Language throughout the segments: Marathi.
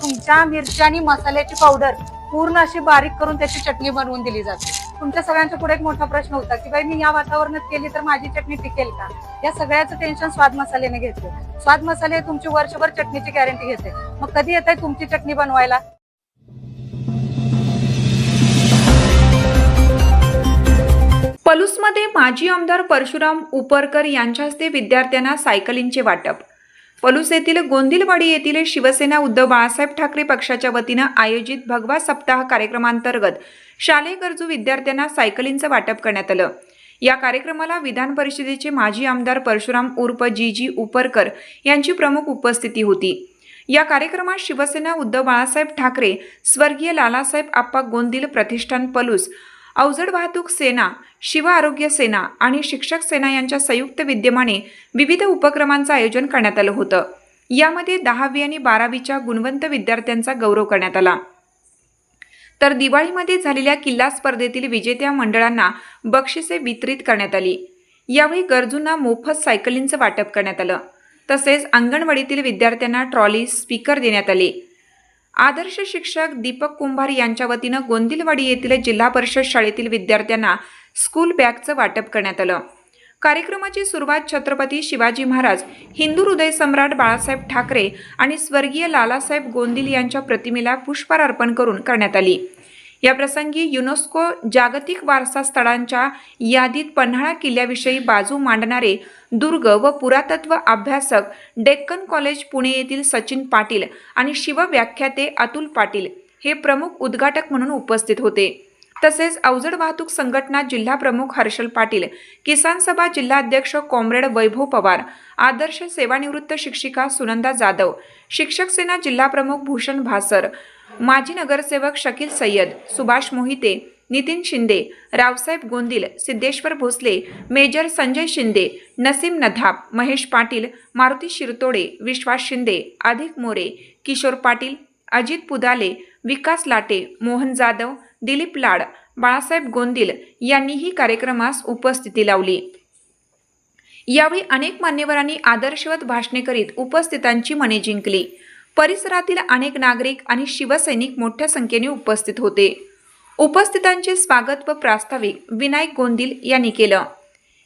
तुमच्या मिरची आणि मसाल्याची पावडर पूर्ण अशी बारीक करून त्याची चटणी बनवून दिली जाते. तुमच्या सगळ्यांच्या पुढे एक मोठा प्रश्न होता की बाई मी या वातावरणात केली तर माझी चटणी टिकेल का? या सगळ्याचं टेन्शन स्वाद मसाल्याने घेतलं. स्वाद मसाले तुमची वर्षभर चटणीची गॅरंटी घेते. मग कधी येत आहे तुमची चटणी बनवायला? पलूसमध्ये माजी आमदार परशुराम उपरकर यांच्या हस्ते विद्यार्थ्यांना सायकलिंगचे वाटप. पलूस येथील गोंदिलवाडी येथील शिवसेना उद्धव बाळासाहेब ठाकरे पक्षाच्या वतीनं आयोजित भगवा सप्ताह कार्यक्रमांतर्गत शालेय गरजू विद्यार्थ्यांना सायकलींचं वाटप करण्यात आलं. या कार्यक्रमाला विधान परिषदेचे माजी आमदार परशुराम उर्फ जी जी उपरकर यांची प्रमुख उपस्थिती होती. या कार्यक्रमात शिवसेना उद्धव बाळासाहेब ठाकरे स्वर्गीय लालासाहेब आप्पा गोंदिल प्रतिष्ठान पलूस अवजड वाहतूक सेना शिव आरोग्य सेना आणि शिक्षक सेना यांच्या संयुक्त विद्यमाने विविध उपक्रमांचं आयोजन करण्यात आलं होतं. यामध्ये दहावी आणि बारावीच्या गुणवंत विद्यार्थ्यांचा गौरव करण्यात आला. तर दिवाळीमध्ये झालेल्या किल्ला स्पर्धेतील विजेत्या मंडळांना बक्षिसे वितरित करण्यात आली. यावेळी गरजूंना मोफत सायकलींचं वाटप करण्यात आलं. तसेच अंगणवाडीतील विद्यार्थ्यांना ट्रॉली स्पीकर देण्यात आले. आदर्श शिक्षक दीपक कुंभार यांच्या वतीनं गोंदिलवाडी येथील जिल्हा परिषद शाळेतील विद्यार्थ्यांना स्कूल बॅगचं वाटप करण्यात आलं. कार्यक्रमाची सुरुवात छत्रपती शिवाजी महाराज हिंदू हृदय सम्राट बाळासाहेब ठाकरे आणि स्वर्गीय लालासाहेब गोंदिल यांच्या प्रतिमेला पुष्पहार अर्पण करून करण्यात आली. या प्रसंगी युनेस्को जागतिक वारसा स्थळांच्या यादीत पन्हाळा किल्ल्याविषयी बाजू मांडणारे दुर्ग व पुरातत्व अभ्यासक डेक्कन कॉलेज पुणे येथील सचिन पाटील आणि शिवव्याख्याते अतुल पाटील हे प्रमुख उद्घाटक म्हणून उपस्थित होते. तसेच अवजड वाहतूक संघटना जिल्हा प्रमुख हर्षल पाटील किसान सभा जिल्हाध्यक्ष कॉम्रेड वैभव पवार आदर्श सेवानिवृत्त शिक्षिका सुनंदा जाधव शिक्षक सेना जिल्हा प्रमुख भूषण भासर माजी नगरसेवक शकील सय्यद सुभाष मोहिते नितीन शिंदे रावसाहेब गोंदिल सिद्धेश्वर भोसले मेजर संजय शिंदे नसीम नधाप महेश पाटील मारुती शिरतोडे विश्वास शिंदे अधिक मोरे किशोर पाटील अजित पुदाले विकास लाटे मोहन जाधव दिलीप लाड बाळासाहेब गोंदिल यांनीही कार्यक्रमास उपस्थिती लावली. यावेळी अनेक मान्यवरांनी आदर्शवत भाषणे करीत उपस्थितांची मने जिंकली. परिसरातील अनेक नागरिक आणि शिवसैनिक मोठ्या संख्येने उपस्थित होते. उपस्थितांचे स्वागत व प्रास्ताविक विनायक गोंदिल यांनी केलं.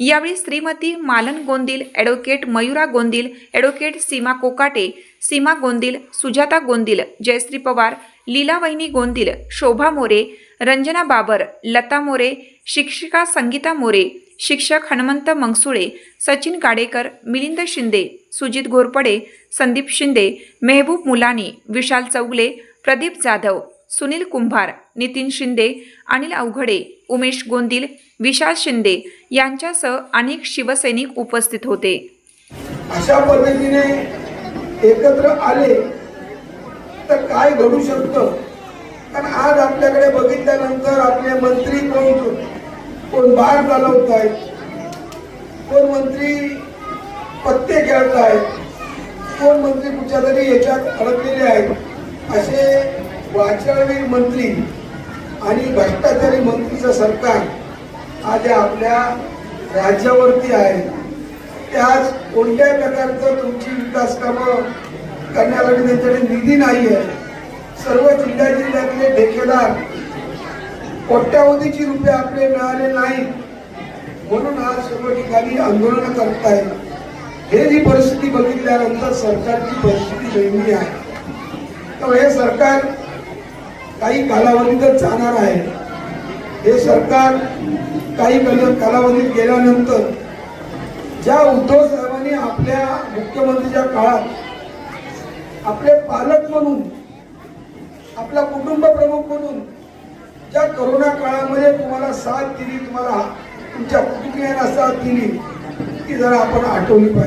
यावेळी श्रीमती मालन गोंदिल ॲडव्होकेट मयुरा गोंदिल ॲडव्होकेट सीमा कोकाटे सीमा गोंदिल सुजाता गोंदिल जयश्री पवार लीलावहिनी गोंदिल शोभा मोरे रंजना बाबर लता मोरे शिक्षिका संगीता मोरे शिक्षक हनुमंत मंगसुळे सचिन गाडेकर मिलिंद शिंदे सुजित घोरपडे संदीप शिंदे मेहबूब मुलानी विशाल चौगले प्रदीप जाधव सुनील कुंभार नितीन शिंदे अनिल अवघडे उमेश गोंदिल विशाल शिंदे यांच्यासह अनेक शिवसैनिक उपस्थित होते. अशा पद्धतीने एकत्र आले तर काय घडू शकतं? कारण आज आपल्याकडे बघितल्यानंतर आपले मंत्री कोण कोण बाळ चालवत आहेत कोण मंत्री पत्ते खेळत आहेत कोण मंत्री कुठच्या तरी याच्यात अडकलेले आहेत असे वाचळवीर मंत्री आणि भ्रष्टाचारी मंत्रीचं सरकार आज आपल्या राज्यावरती आहे. त्याच कोणत्याही प्रकारचं तुमची विकास कामं करण्यासाठी त्यांच्याकडे निधी नाही आहे सर्व जिल्ह्या जिल्ह्यातले ठेकेदार कोट्यावधीची रुपये आपले मिळाले नाही म्हणून आज सर्व ठिकाणी आंदोलन करतायत हे जी परिस्थिती बघितल्यानंतर सरकारची परिस्थिती वेगळी आहे. तर हे सरकार काही कालावधीतच जाणार आहे. हे सरकार काही कालावधीत गेल्यानंतर ज्या उद्धव साहेबांनी आपल्या मुख्यमंत्रीच्या काळात आपले पालक म्हणून आपला कुटुंब प्रमुख म्हणून ज्या करोना काळामध्ये तुम्हाला साथ दिली तुम्हाला तुमच्या कुटुंबियांना साथ दिली ती जरा आपण आठवली पाहिजे.